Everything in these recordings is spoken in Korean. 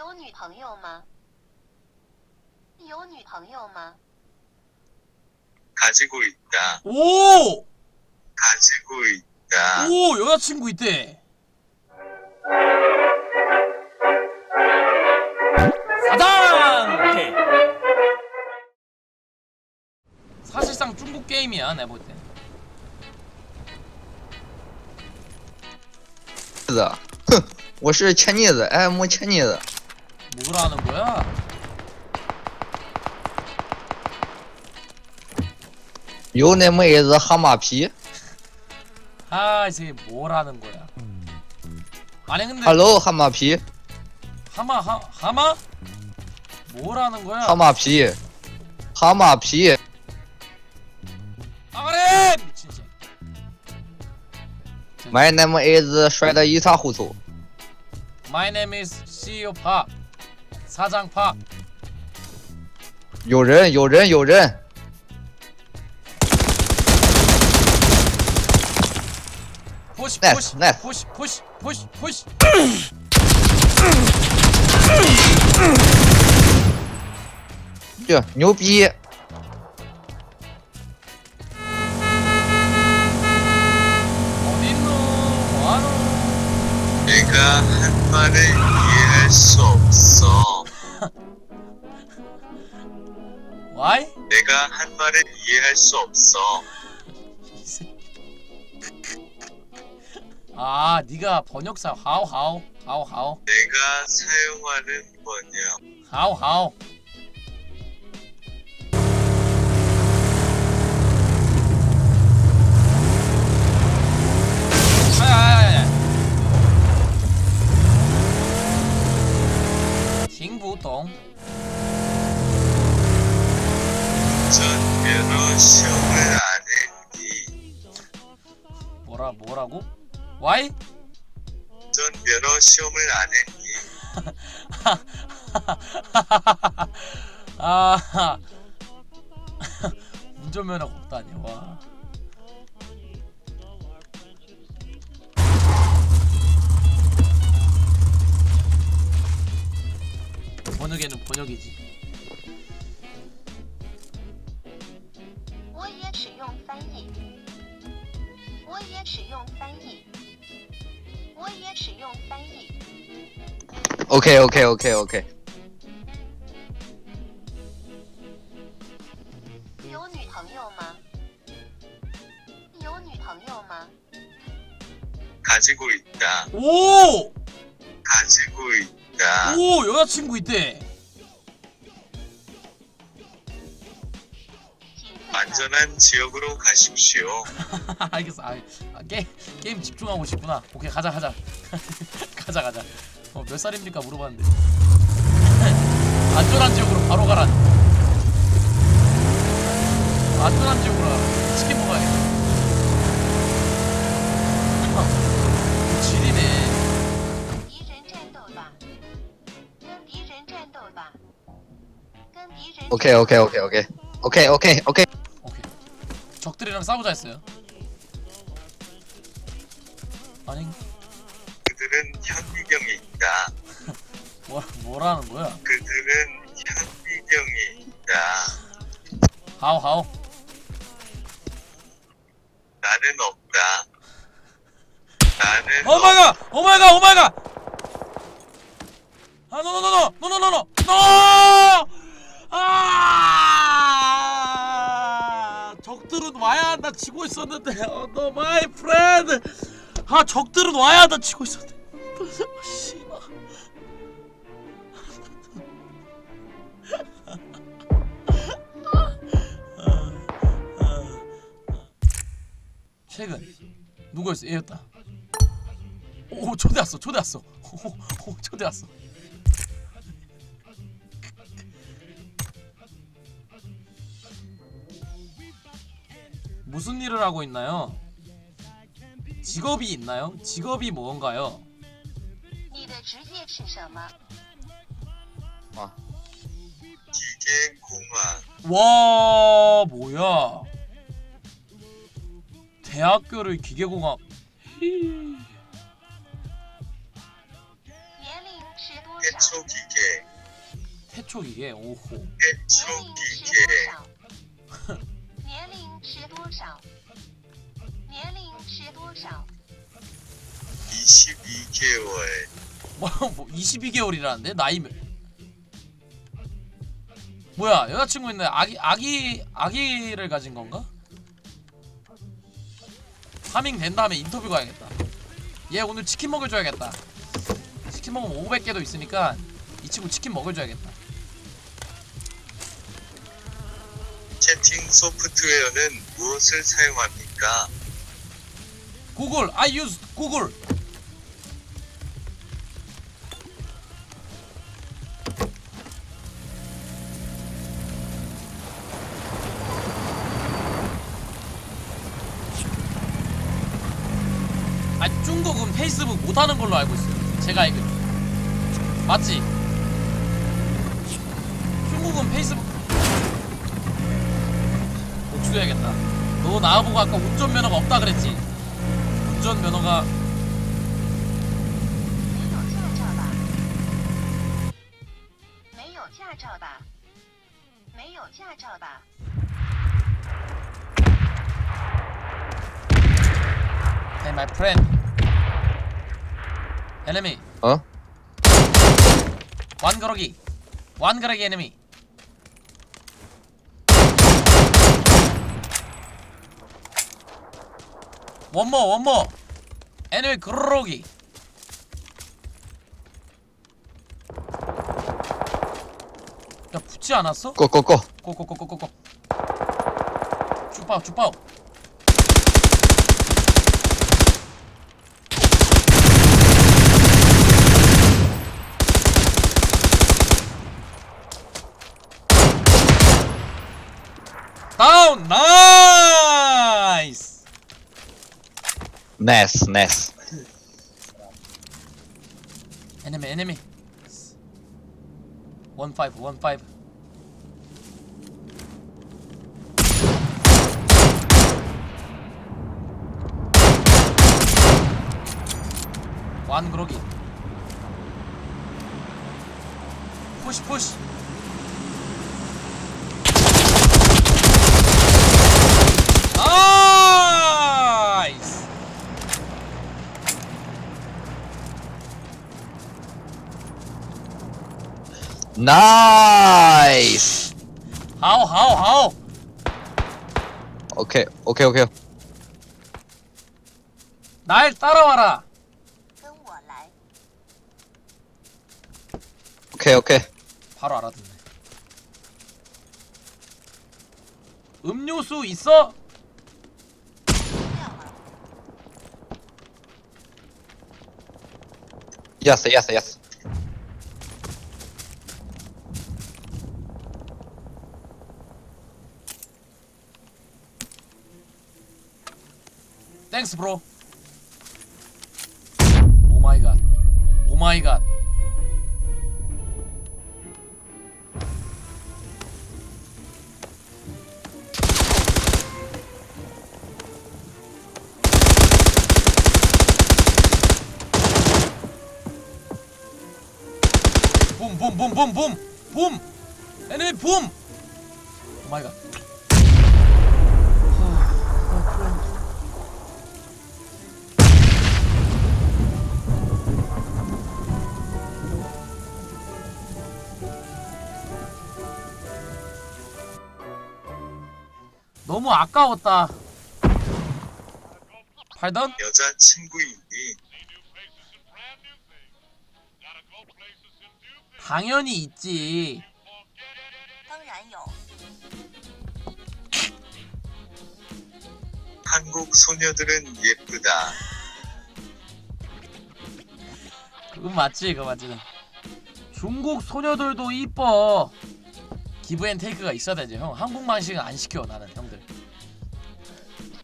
有女朋友吗？有女朋友吗？ 가지고 있다. 오! 가지고 있다. 오 여자친구 있대 사당! 오케이. 사실상 중국 게임이야 내가 볼때 子，哼，我是切妮子，哎，摸切妮子。 뭐라는 거야?有那妹子蛤蟆皮 아 이제 뭐라는 거야 아니 근데 ，Hello 蛤蟆皮， 하마 하, 하마? 뭐라는 거야? 蛤蟆皮，蛤蟆皮， 아 그래 미친 새끼 买那妹子摔得一塌糊涂。 My name is CEO 파 사장 파 有人，有人，有人， 푸시 네, 푸시 네. 푸시 푸시 푸시 푸시 네. 这牛逼！ 어딨노 뭐하노 내가 한 말을 이해할 수 없어. 와이? 내가 한 말을 이해할 수 없어. 아 네가 번역사 하오 하오 하오 하오 내가 사용하는 번역. 하오 안 했니? 아 오케이 오케이 오케이 가지고 있다. 오! 가지고 있다. 오, 여자친구 있대. 안전한 지역으로 가십시오. 알겠어. 아, 아 게, 게임 집중하고 싶구나. 오케이, 가자, 가자. 가자, 가자. 어, 몇 살입니까? 물어봤는데. 안전한 지역으로 바로 가라. 안전한 지역으로 치킨 먹어야겠다. 지리네. 오케이 오케이 오케이 오케이. 오케이 오케이 오케이. 오케이. 적들이랑 싸우자 했어요. 아닌가? 니 그들은 현미경이 있다. 뭐, 뭐라는 거야 그들은 현미경이 있다. 하오 하오 나는 없다. 나는 오마이갓! 오마이갓! 오마이갓! 아, 노노노노! 노노노노! 노! 아! 적들은 와야 한다 치고 있었는데. 어, 너 마이 프렌드. 아, 적들은 와야 한다 치고 있었는데. 아, 씨발. 최근 누구였어? 얘였다. 오 초대 왔어 초대 왔어 오, 오 초대 왔어 무슨 일을 하고 있나요? 직업이 있나요? 직업이 뭔가요? 아. 기계 공학. 와 뭐야? 대학교를 기계공학. 태초 기계. 태초 기계 오호. 태초 기계. 22개월, 뭐, 뭐 22개월이라는데 나이 몇 뭐야 여자친구 있는데 아기 아기 아기를 가진 건가? 파밍 된 다음에 인터뷰 가야겠다. 얘 오늘 치킨 먹여줘야겠다. 치킨 먹으면 500개도 있으니까 이 친구 치킨 먹여줘야겠다. 채팅 소프트웨어는 무엇을 사용합니까? 구글 I use 구글. 아 중국은 페이스북 못하는 걸로 알고 있어요. 제가 알기로. 맞지? 중국은 페이스북. 복수해야겠다. 너 나와보고 아까 운전면허가 없다 그랬지? 운전면허가 Hey my friend Enemy 어? 완그러기 완그러기 enemy 원모 원모. enemy 그러기. 야 붙지 않았어? 꼬꼬꼬 꼬꼬꼬꼬꼬꼬 쭈빠오 쭈빠오 다운 나이스 나이스 나이스 에니미 에니미 원 파이브 원 파이브 완그러기 푸시 푸시 나이스 나이스. 하오 하오 하오. 오케이 오케이 오케이. 날 따라와라. 오케이 오케이. 바로 알아듣네. 음료수 있어? 야스 야스 야스. 땡스 브로 오마이갓 오마이갓 붐붐붐붐붐붐 에너미 붐 오마이갓 너무 아까웠다. 팔던 여자친구이니 당연히 있지. 当然有。 한국 소녀들은 예쁘다. 그건 맞지, 그거 맞지. 중국 소녀들도 이뻐. 기브앤테이크가 있어야 되지, 형. 한국 방식은 안 시켜 나는 형들.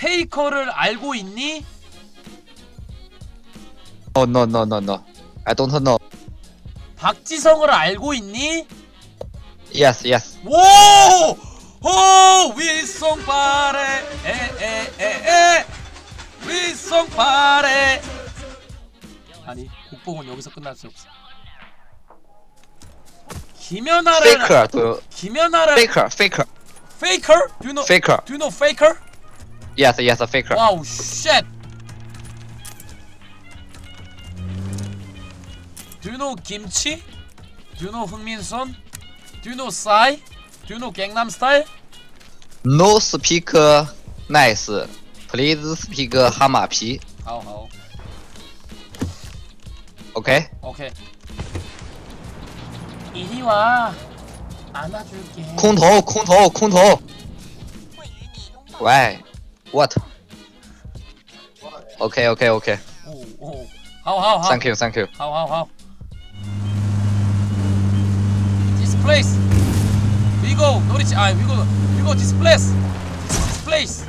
페이커를 알고 있니? no no no no no I don't know 박지성을 알고 있니? yes yes 오! 오! 윗송파래 에에에에 윗송파래 아니 국뽕은 여기서 끝날 수 없어 김연아를 faker 对 김연아를 faker faker faker? Do you know faker Do you know faker? yes yes faker 와우 쉣. Do you know 김치? Do you know 흥민선? Do you know 싸이? Do you know 강남 스타일? no speak nice please speak 哈马皮好好 OK 오케이. 이리 와. 안아줄게. 空投空投空投会与你拥抱。 why what? Okay, okay, okay. Oh, oh. How, how, how? Thank you, thank you. How, how, how? This place! We go, Norwich, I, we go, we go, this place! This place!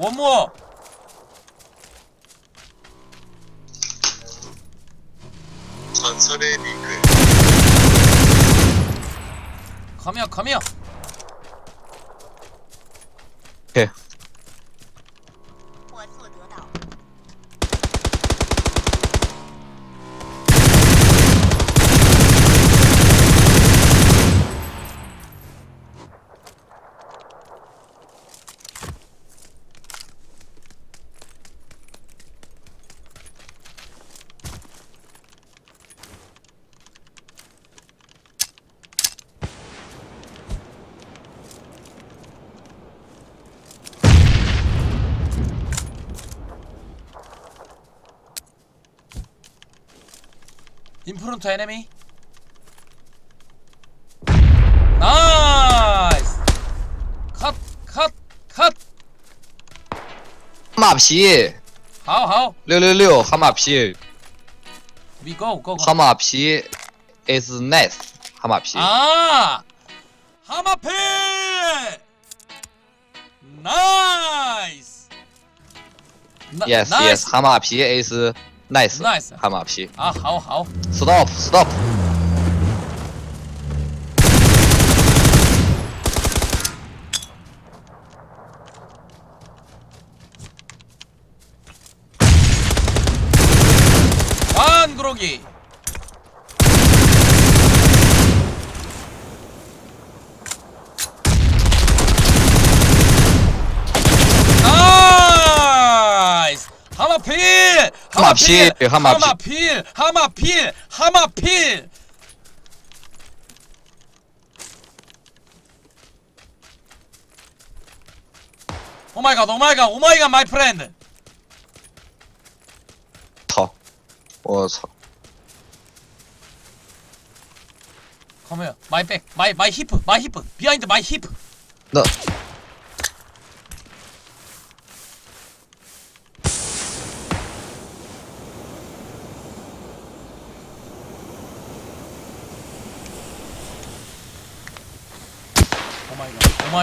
More. 전설의 리그 here. OK In front to enemy. Nice. Cut, cut, cut. 哈马皮好好六六六哈马皮 We go, go, go. 哈马皮 is nice 哈马皮 아, 하마필. Nice. Na- yes nice. yes 哈马皮 is 나이스. 나이스. 하마 없이. 아, 하오, 하오. 스톱, 스톱. 완 그러기. 나이스. 하마필. 하마필, 하마필, 하마필, 하마필. 오 마이 갓, 오 마이 갓, 오 마이 갓, 마이 프렌드. 터. 어, 사. Come here. My back, my my hip, my hip, behind my hip. 나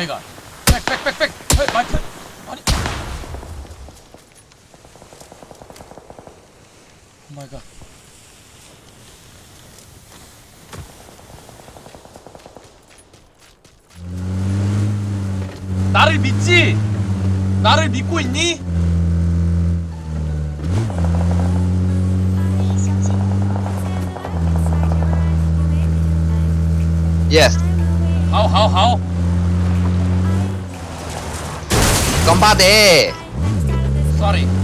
마이 갓. 백, 백, 백, 백. 헤, 마이크. 아니. 오 마이 갓. 나를 믿지? 나를 믿고 있니? Yes. How, how. 刚巴得 Sorry.